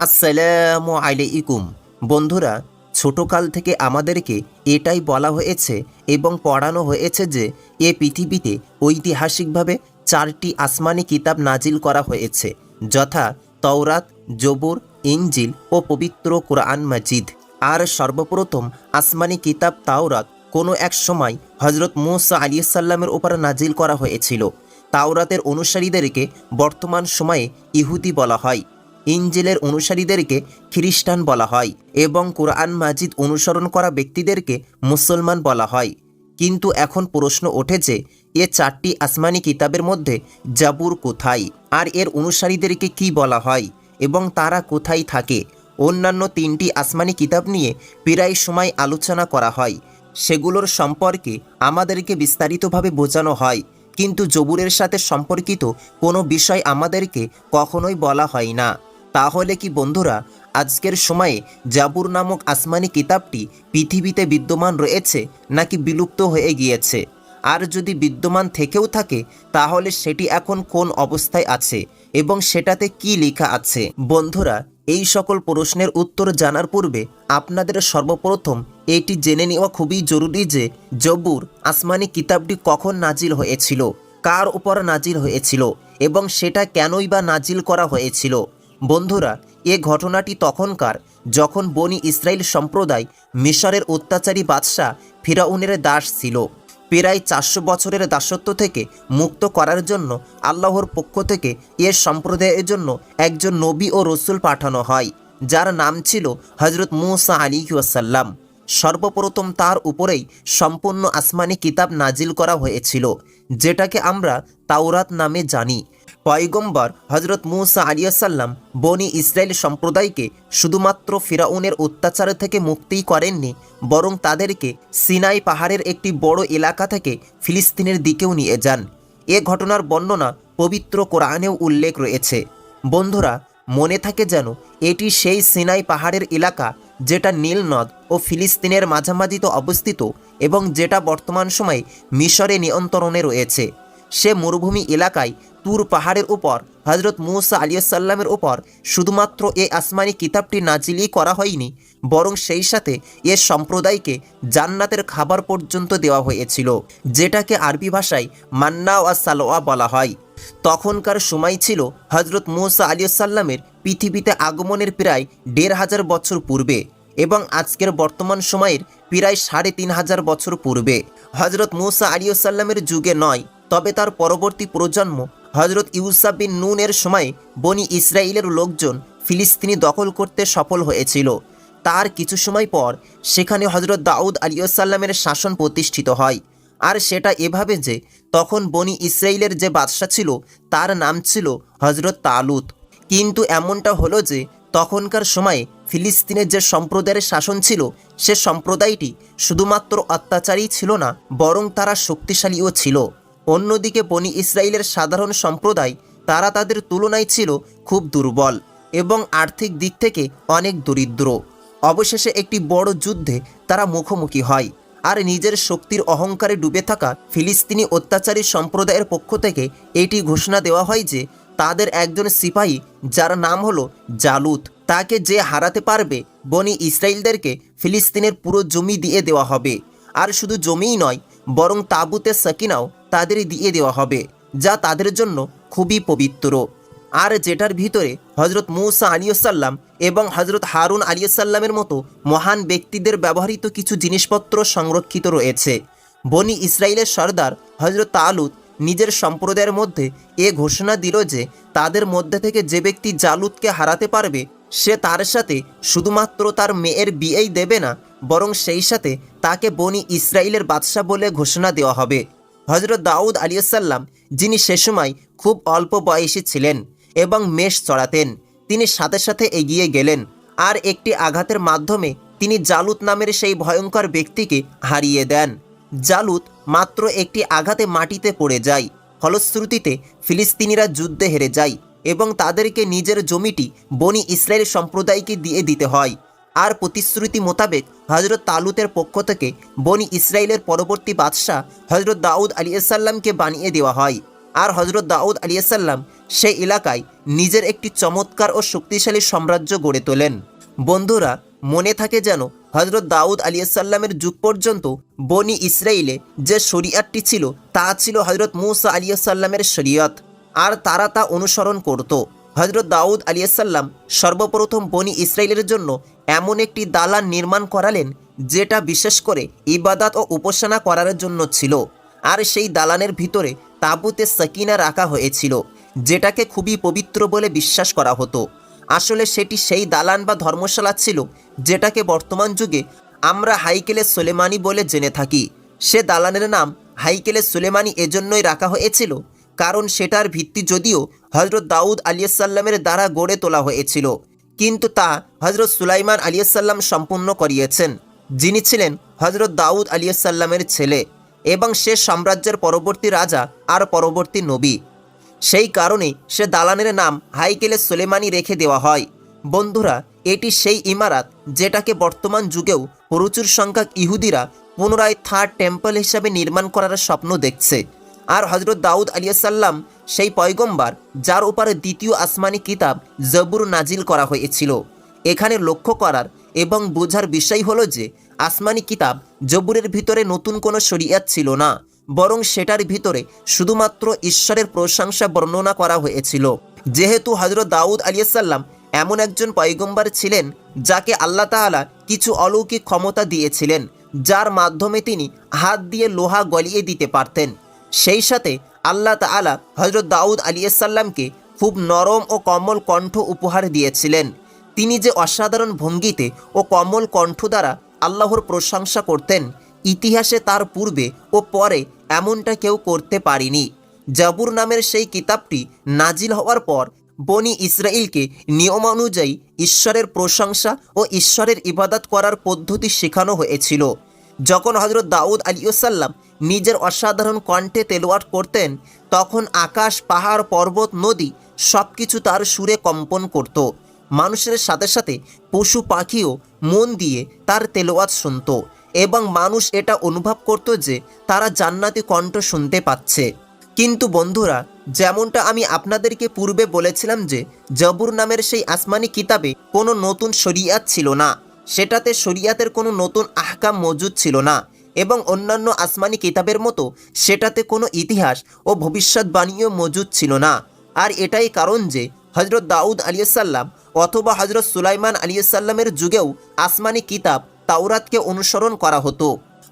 আসসালামু আলাইকুম। বন্ধুরা, ছোটকাল থেকে আমাদেরকে এটাই বলা হয়েছে এবং পড়ানো হয়েছে যে, এ পৃথিবীতে ঐতিহাসিকভাবে চারটি আসমানি কিতাব নাজিল করা হয়েছে, যথা তওরাত, জবুর ইঞ্জিল ও পবিত্র কোরআন মাজিদ। আর সর্বপ্রথম আসমানি কিতাব তাওরাত কোনো এক সময় হজরত মুসা আলী সাল্লামের উপর নাজিল করা হয়েছিল। তাওরাতের অনুসারীদেরকে বর্তমান সময়ে ইহুদি বলা হয়। ইঞ্জিলের অনুসারীদেরকে খ্রিস্টান বলা হয় এবং কোরআন মাজিদ অনুসরণ করা ব্যক্তিদেরকে মুসলমান বলা হয়। কিন্তু এখন প্রশ্ন ওঠেছে, এ চারটি আসমানি কিতাবের মধ্যে জাবুর কোথায়? আর এর অনুসারীদেরকে কি বলা হয়? এবং তারা কোথায় থাকে? অন্যান্য তিনটি আসমানি কিতাব নিয়ে প্রায় সময় আলোচনা করা হয়। সেগুলোর সম্পর্কে আমাদেরকে বিস্তারিতভাবে বোঝানো হয়। কিন্তু জবুরের সাথে সম্পর্কিত কোনো বিষয় আমাদেরকে কখনোই বলা হয় না। তাহলে কি বন্ধুরা, আজকের সময়ে জাবুর নামক আসমানি কিতাবটি পৃথিবীতে বিদ্যমান রয়েছে নাকি বিলুপ্ত হয়ে গিয়েছে? আর যদি বিদ্যমান থেকেও থাকে, তাহলে সেটি এখন কোন অবস্থায় আছে এবং সেটাতে কি লেখা আছে? বন্ধুরা, এই সকল প্রশ্নের উত্তর জানার পূর্বে আপনাদের সর্বপ্রথম এটি জেনে নেওয়া খুবই জরুরি যে জবুর আসমানি কিতাবটি কখন নাজিল হয়েছিল, কার উপর নাজিল হয়েছিল এবং সেটা কেনই বা নাজিল করা হয়েছিল। বন্ধুরা, এ ঘটনাটি তখনকার যখন বনি ইসরায়েল সম্প্রদায় মিশরের অত্যাচারী বাদশাহ ফিরাউনের দাস ছিল। প্রায় চারশো বছরের দাসত্ব থেকে মুক্ত করার জন্য আল্লাহর পক্ষ থেকে এ সম্প্রদায়ের জন্য একজন নবী ও রসুল পাঠানো হয়, যার নাম ছিল হজরত মুসা আলী ওয়াসাল্লাম। সর্বপ্রথম তার উপরেই সম্পূর্ণ আসমানি কিতাব নাজিল করা হয়েছিল, যেটাকে আমরা তাওরাত নামে জানি। পয়গম্বর হজরত মুসা আলিয়াসাল্লাম বনি ইসরায়েল সম্প্রদায়কে শুধুমাত্র ফিরাউনের অত্যাচার থেকে মুক্তিই করেননি, বরং তাদেরকে সিনাই পাহাড়ের একটি বড় এলাকা থেকে ফিলিস্তিনের দিকেও নিয়ে যান। এ ঘটনার বর্ণনা পবিত্র কোরআনেও উল্লেখ রয়েছে। বন্ধুরা, মনে থাকে যেন এটি সেই সিনাই পাহাড়ের এলাকা যেটা নীল নদ ও ফিলিস্তিনের মাঝামাঝিতে অবস্থিত এবং যেটা বর্তমান সময়ে মিশরে নিয়ন্ত্রণে রয়েছে। সে মরুভূমি এলাকায় তুর পাহাড়ের উপর হজরত মুসা আলিয়াসাল্লামের উপর। শুধুমাত্র এ আসমানি কিতাবটি নাজিলই করা হয়নি, বরং সেই সাথে এ সম্প্রদায়কে জান্নাতের খাবার পর্যন্ত দেওয়া হয়েছিল, যেটাকে আরবি ভাষায় মান্না ওয়া সালোয়া বলা হয়। তখনকার সময় ছিল হজরত মুসা আলিয়াসাল্লামের পৃথিবীতে আগমনের প্রায় দেড় হাজার বছর পূর্বে এবং আজকের বর্তমান সময়ের প্রায় সাড়ে তিন হাজার বছর পূর্বে। হজরত মুসা আলিয়াসাল্লামের যুগে নয়, তবে তার পরবর্তী প্রজন্ম হজরত ইউসাফ বিন নুনের সময় বনি ইসরায়েলের লোকজন ফিলিস্তিনি দখল করতে সফল হয়েছিল। তার কিছু সময় পর সেখানে হজরত দাউদ আলিয়াসাল্লামের শাসন প্রতিষ্ঠিত হয়। আর সেটা এভাবে যে তখন বনি ইসরায়েলের যে বাদশা ছিল, তার নাম ছিল হজরত তালুত। কিন্তু এমনটা হলো যে তখনকার সময়ে ফিলিস্তিনের যে সম্প্রদায়ের শাসন ছিল, সে সম্প্রদায়টি শুধুমাত্র অত্যাচারী ছিল না, বরং তারা শক্তিশালীও ছিল। অন্যদিকে বনি ইসরায়েলের সাধারণ সম্প্রদায়, তারা তাদের তুলনায় ছিল খুব দুর্বল এবং আর্থিক দিক থেকে অনেক দরিদ্র। অবশেষে একটি বড় যুদ্ধে তারা মুখোমুখি হয় আর নিজের শক্তির অহংকারে ডুবে থাকা ফিলিস্তিনি অত্যাচারী সম্প্রদায়ের পক্ষ থেকে এটি ঘোষণা দেওয়া হয় যে, তাদের একজন সিপাহী, যার নাম হলো জালুত, তাকে যে হারাতে পারবে, বনি ইসরায়েলদেরকে ফিলিস্তিনের পুরো জমি দিয়ে দেওয়া হবে। আর শুধু জমিই নয়, বরং তাবুতে সাকিনাও তাদের দিয়ে দেওয়া হবে, যা তাদের জন্য খুবই পবিত্র। আর যেটার ভিতরে হজরত মৌসা আলিয়াল্লাম এবং হজরত হারুন আলিয়াল্লামের মতো মহান ব্যক্তিদের ব্যবহৃত কিছু জিনিসপত্র সংরক্ষিত রয়েছে। বনি ইসরায়েলের সর্দার হজরত তালুত নিজের সম্প্রদায়ের মধ্যে এ ঘোষণা দিল যে তাদের মধ্যে থেকে যে ব্যক্তি জালুদকে হারাতে পারবে, সে তার সাথে শুধুমাত্র তার মেয়ের বিয়েই দেবে না, বরং সেই সাথে তাকে বনি ইসরায়েলের বাদশাহ বলে ঘোষণা দেওয়া হবে। হজরত দাউদ আলিয়াল্লাম যিনি সে সময় খুব অল্প বয়সী ছিলেন এবং মেষ চড়াতেন, তিনি সাথে সাথে এগিয়ে গেলেন আর একটি আঘাতের মাধ্যমে তিনি জালুত নামের সেই ভয়ঙ্কর ব্যক্তিকে হারিয়ে দেন। জালুত মাত্র একটি আঘাতে মাটিতে পড়ে যায়, ফলশ্রুতিতে ফিলিস্তিনিরা যুদ্ধে হেরে যায় এবং তাদেরকে নিজের জমিটি বনি ইসরায়েল সম্প্রদায়কে দিয়ে দিতে হয়। আর প্রতিশ্রুতি মোতাবেক হজরত তালুতের পক্ষ থেকে বনি ইসরায়েলের পরবর্তী বাদশাহ হজরত দাউদ আলিয়াসাল্লামকে বানিয়ে দেওয়া হয়। আর হজরত দাউদ আলিয়াসাল্লাম সেই এলাকায় নিজের একটি চমৎকার ও শক্তিশালী সাম্রাজ্য গড়ে তোলেন। বন্ধুরা, মনে থাকে যেন হজরত দাউদ আলিয়াসাল্লামের যুগ পর্যন্ত বনি ইসরায়েলে যে শরিয়াতটি ছিল, তা ছিল হজরত মুসা আলিয়াসাল্লামের শরিয়ত। আর তারা তা অনুসরণ করত। হজরত দাউদ আলিয়াসাল্লাম সর্বপ্রথম বনি ইসরায়েলের জন্য এমন একটি দালান নির্মাণ করালেন যেটা বিশেষ করে ইবাদাত ও উপাসনা করার জন্য ছিল। আর সেই দালানের ভিতরে তাঁবুতে সাকিনা রাখা হয়েছিল, যেটাকে খুবই পবিত্র বলে বিশ্বাস করা হতো। আসলে সেটি সেই দালান বা ধর্মশালা ছিল যেটাকে বর্তমান যুগে আমরা হাইকেলে সোলেমানি বলে জেনে থাকি। সে দালানের নাম হাইকেলে সোলেমানি এজন্যই রাখা হয়েছিল, কারণ সেটার ভিত্তি যদিও হজরত দাউদ আলিয়াসাল্লামের দ্বারা গড়ে তোলা হয়েছিল। কিন্তু তা হজরত সুলাইমান আলিয়াসাল্লাম সম্পূর্ণ করিয়েছেন। যিনি ছিলেন হজরত দাউদ আলিয়াসাল্লামের ছেলে এবং সে সাম্রাজ্যের পরবর্তী রাজা আর পরবর্তী নবী। সেই কারণে সে দালানের নাম হাইকেলে সোলেমানি রেখে দেওয়া হয়। বন্ধুরা, এটি সেই ইমারাত যেটাকে বর্তমান যুগেও প্রচুর সংখ্যক ইহুদিরা পুনরায় থার্ড টেম্পল হিসাবে নির্মাণ করার স্বপ্ন দেখছে। আর হজরত দাউদ আলিয়াসাল্লাম সেই পয়গম্বার, যার উপরে দ্বিতীয় আসমানি কিতাব জবুর নাজিল করা হয়েছিল। এখানে লক্ষ্য করার এবং বোঝার বিষয় হলো যে, আসমানি কিতাব জবুরের ভিতরে নতুন কোনো শরিয়াত ছিল না, বরং সেটার ভিতরে শুধুমাত্র ঈশ্বরের প্রশংসা বর্ণনা করা হয়েছিল। যেহেতু হজরত দাউদ আলিয়াসাল্লাম এমন একজন পয়গম্বার ছিলেন, যাকে আল্লাহ তাআলা কিছু অলৌকিক ক্ষমতা দিয়েছিলেন, যার মাধ্যমে তিনি হাত দিয়ে লোহা গলিয়ে দিতে পারতেন। সেই সাথে আল্লাহ তাআলা হজরত দাউদ আলিয়াসাল্লামকে খুব নরম ও কমল কণ্ঠ উপহার দিয়েছিলেন। তিনি যে অসাধারণ ভঙ্গিতে ও কমল কণ্ঠ দ্বারা আল্লাহর প্রশংসা করতেন, ইতিহাসে তার পূর্বে ও পরে এমনটা কেউ করতে পারেনি। জাবুর নামের সেই কিতাবটি নাজিল হওয়ার পর বনি ইসরায়েলকে নিয়মানুযায়ী ঈশ্বরের প্রশংসা ও ঈশ্বরের ইবাদত করার পদ্ধতি শেখানো হয়েছিল। যখন হজরত দাউদ আলিউসাল্লাম নিজের অসাধারণ কণ্ঠে তেলোয়াট করতেন, তখন আকাশ, পাহাড়, পর্বত, নদী সব কিছু তার সুরে কম্পন করত। মানুষের সাথে সাথে পশু পাখিও মন দিয়ে তার তেলোয়াত শুনত এবং মানুষ এটা অনুভব করত যে তারা জান্নাতি কণ্ঠ শুনতে পাচ্ছে। কিন্তু বন্ধুরা, যেমনটা আমি আপনাদেরকে পূর্বে বলেছিলাম যে জবুর নামের সেই আসমানি কিতাবে কোনো নতুন শরিয়াত ছিল না, সেটাতে শরিয়াতের কোনো নতুন আহকাম মজুদ ছিল না। এবং অন্যান্য আসমানি কিতাবের মতো সেটাতে কোনো ইতিহাস ও ভবিষ্যৎবাণীও মজুদ ছিল না। আর এটাই কারণ যে হজরত দাউদ আলিয়াল্লাম অথবা হজরত সুলাইমান আলিয়াল্লামের যুগেও আসমানি কিতাব তাওরাতকে অনুসরণ করা হতো।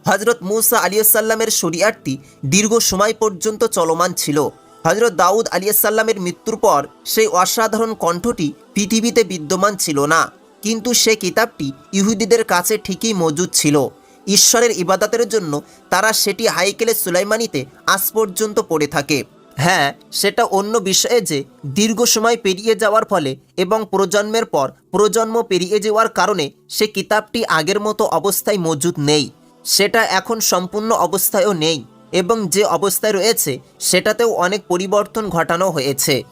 হজরত মুসা আলিয়াল্লামের শরিয়াতটি দীর্ঘ সময় পর্যন্ত চলমান ছিল। হজরত দাউদ আলিয়াল্লামের মৃত্যুর পর সেই অসাধারণ কণ্ঠটি পৃথিবীতে বিদ্যমান ছিল না। কিন্তু সে কিতাবটি ইহুদিদের কাছে ঠিকই মজুদ ছিল। ঈশ্বরের ইবাদতের জন্য তারা সেটি হাইকেলে সুলাইমানিতে আজ পর্যন্ত পড়ে থাকে। হ্যাঁ সেটা অন্য বিষয়ে যে দীর্ঘ সময় পেরিয়ে যাওয়ার ফলে এবং প্রজন্মের পর প্রজন্ম পেরিয়ে যাওয়ার কারণে সে কিতাবটি আগের মতো অবস্থায় মজুদ নেই। সেটা এখন সম্পূর্ণ অবস্থায়ও নেই এবং যে অবস্থায় রয়েছে সেটাতেও অনেক পরিবর্তন ঘটানো হয়েছে।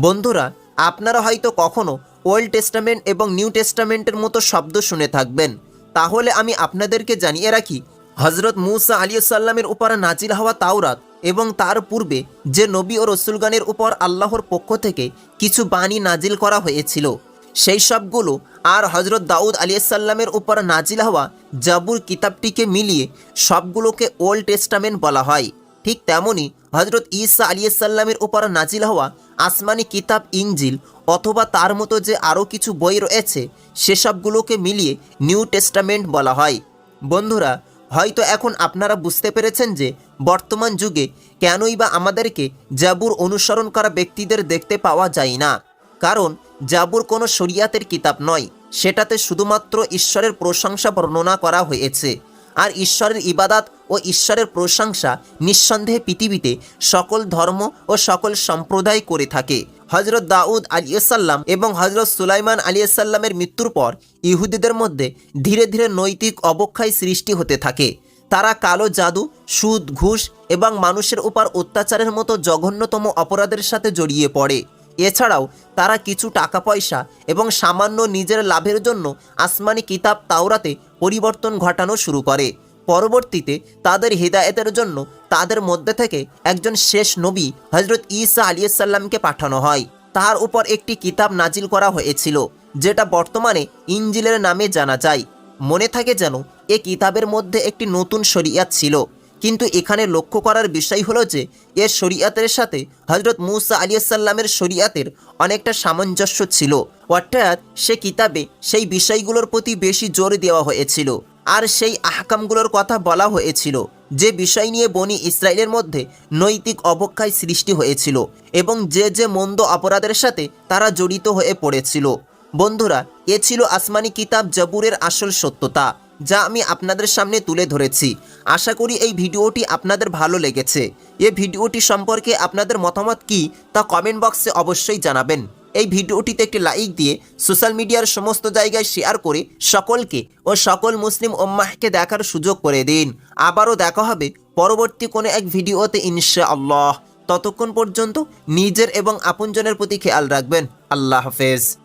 বন্ধুরা, আপনারা হয়তো কখনো ওল্ড টেস্টামেন্ট এবং নিউ টেস্টামেন্টের মতো শব্দ শুনে থাকবেন। তাহলে আমি আপনাদেরকে জানিয়ে রাখি হজরত মুসা আলিয়াল্লামের উপর নাজিল হওয়া তাওরাত এবং তার পূর্বে যে নবী ও রসুলগানের উপর আল্লাহর পক্ষ থেকে কিছু বাণী নাজিল করা হয়েছিল, সেই সবগুলো আর হজরত দাউদ আলিয়াল্লামের উপর নাজিল হওয়া জাবুর কিতাবটিকে মিলিয়ে সবগুলোকে ওল্ড টেস্টামেন্ট বলা হয়। ঠিক তেমনই হজরত ঈসা আলিয়াল্লামের উপর নাজিল হওয়া আসমানি কিতাব ইংজিল অথবা তার মতো যে আরও কিছু বই রয়েছে, সেসবগুলোকে মিলিয়ে নিউ টেস্টামেন্ট বলা হয়। বন্ধুরা, হয়তো এখন আপনারা বুঝতে পেরেছেন যে বর্তমান যুগে কেনই বা আমাদেরকে জাবুর অনুসরণ করা ব্যক্তিদের দেখতে পাওয়া যায় না। কারণ জাবুর কোনো শরিয়াতের কিতাব নয়, সেটাতে শুধুমাত্র ঈশ্বরের প্রশংসা বর্ণনা করা হয়েছে। আর ঈশ্বরের ইবাদাত ও ঈশ্বরের প্রশংসা নিঃসন্দেহে পৃথিবীতে সকল ধর্ম ও সকল সম্প্রদায় করে থাকে। হজরত দাউদ আলিয়াল্লাম এবং হজরত সুলাইমান আলিয়াল্লামের মৃত্যুর পর ইহুদিদের মধ্যে ধীরে ধীরে নৈতিক অবক্ষয় সৃষ্টি হতে থাকে। তারা কালো জাদু, সুদ, ঘুষ এবং মানুষের উপর অত্যাচারের মতো জঘন্যতম অপরাধের সাথে জড়িয়ে পড়ে। এছাড়াও তারা কিছু টাকা পয়সা এবং সামান্য নিজের লাভের জন্য আসমানি কিতাব তাওরাতে পরিবর্তন ঘটানো শুরু করে। পরবর্তীতে তাদের হৃদায়তের জন্য তাদের মধ্যে থেকে একজন শেষ নবী হজরত ঈসা আলিয়াল্লামকে পাঠানো হয়। তার উপর একটি কিতাব নাজিল করা হয়েছিল, যেটা বর্তমানে ইঞ্জিলের নামে জানা যায়। মনে থাকে যেন এ কিতাবের মধ্যে একটি নতুন শরিয়াত ছিল। কিন্তু এখানে লক্ষ্য করার বিষয় হলো যে, এর শরিয়াতের সাথে হজরত মুসা আলিয়াল্লামের শরিয়াতের অনেকটা সামঞ্জস্য ছিল। অর্থাৎ সে কিতাবে সেই বিষয়গুলোর প্রতি বেশি জোর দেওয়া হয়েছিল। আর সেই আহকামগুলোর কথা বলা হয়েছিল, যে বিষয় নিয়ে বনি ইসরায়েলের মধ্যে নৈতিক অবক্ষয় সৃষ্টি হয়েছিল এবং যে যে মন্দ অপরাধের সাথে তারা জড়িত হয়ে পড়েছিল। বন্ধুরা, এ ছিল আসমানি কিতাব জবুরের আসল সত্যতা। যা আমি আপনাদের সামনে তুলে ধরেছি। আশা করি এই ভিডিওটি আপনাদের ভালো লেগেছে। এ ভিডিওটি সম্পর্কে আপনাদের মতামত কি তা কমেন্ট বক্সে অবশ্যই জানাবেন। এই ভিডিওটিতে একটি লাইক দিয়ে সোশ্যাল মিডিয়ার সমস্ত জায়গায় শেয়ার করে সকলকে ও সকল মুসলিম ওম্মাহকে দেখার সুযোগ করে দিন। আবারও দেখা হবে পরবর্তী কোনো এক ভিডিওতে ইনশা আল্লাহ ততক্ষণ পর্যন্ত নিজের এবং আপনজনের প্রতি খেয়াল রাখবেন। আল্লাহ হাফেজ।